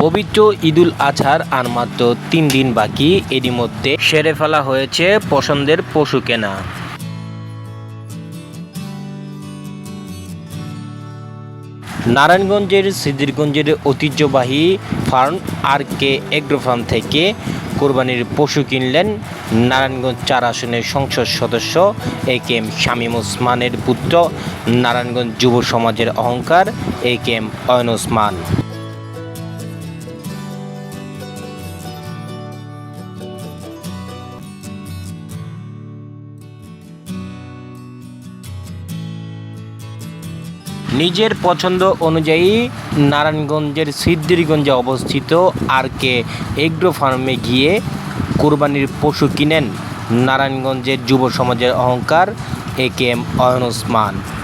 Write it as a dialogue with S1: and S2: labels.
S1: পবিত্র ঈদুল আজহার আর মাত্র তিন দিন বাকি, এরই মধ্যে সেরে ফেলা হয়েছে পছন্দের পশু কেনা। নারায়ণগঞ্জের সিদ্দিরগঞ্জের ঐতিহ্যবাহী farm R K agro farm থেকে কোরবানির পশু কিনলেন নারায়ণগঞ্জ চার আসনের সংসদ সদস্য এ কে এম শামীম ওসমানের পুত্র, নারায়ণগঞ্জ যুব সমাজের অহংকার A K M Ayon Osman. নিজের পছন্দ অনুযায়ী নারায়ণগঞ্জের সিদ্দিরগঞ্জে অবস্থিত আর কে এগ্রো ফার্মে গিয়ে কোরবানির পশু কিনেন নারায়ণগঞ্জের যুব সমাজের অহংকার, A K M Ayon Osman.